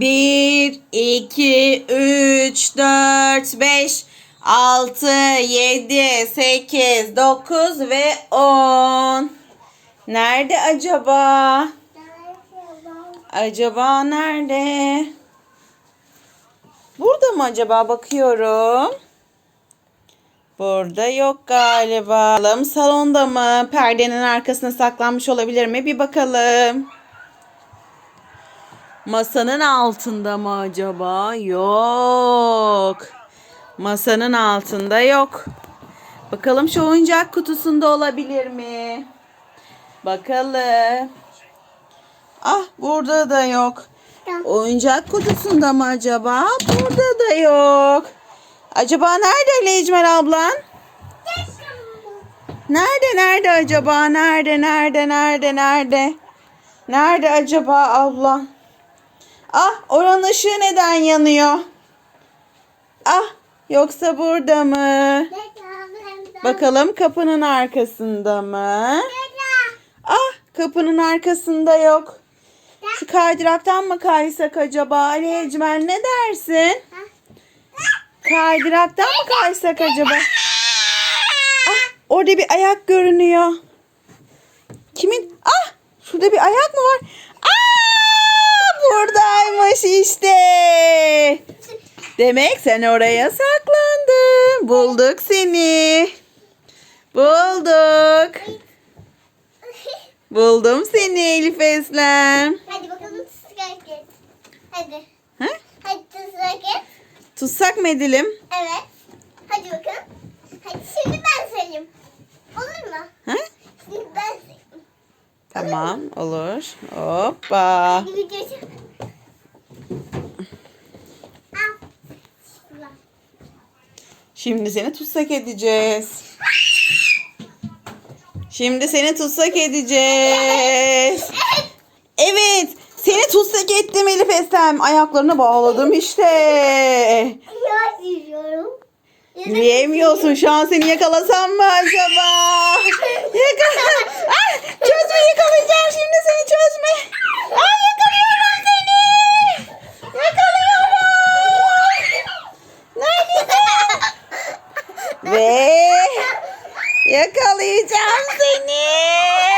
1, 2, 3, 4, 5, 6, 7, 8, 9 ve 10. Nerede acaba? Acaba nerede? Burada mı acaba? Bakıyorum. Burada yok galiba. Salonda mı? Perdenin arkasına saklanmış olabilir mi? Bir bakalım. Masanın altında mı acaba? Yok. Masanın altında yok. Bakalım şu oyuncak kutusunda olabilir mi? Bakalım. Ah burada da yok. Oyuncak kutusunda mı acaba? Burada da yok. Acaba nerede Ali Ecmel ablan? Nerede nerede acaba? Nerede nerede nerede nerede? Nerede acaba abla? Ah oranın ışığı neden yanıyor? Ah yoksa burada mı? Bakalım kapının arkasında mı? Ah kapının arkasında yok. Şu kaydıraktan mı kaysak acaba? Ali Ecmel ne dersin? Kaydıraktan mı kaysak acaba? Ah orada bir ayak görünüyor. Kimin? Ah şurada bir ayak mı var? Demek sen oraya saklandın. Bulduk seni. Bulduk. Buldum seni Elif Eslem. Hadi bakalım tuzak et. Hadi. Ha? Hadi tuzak et. Tutsak mı edelim? Evet. Hadi bakalım. Hadi şimdi ben sayayım. Olur mu? Ha? Şimdi ben sayayım. Tamam olur. Hoppa. Hadi çek. Şimdi seni tutsak edeceğiz. Şimdi seni tutsak edeceğiz. Evet. Seni tutsak ettim Elif Eslem. Ayaklarını bağladım işte. Yürüyemiyorsun. Şu an seni yakalasam mı acaba? Yakala. Ve yakalayacağım seni.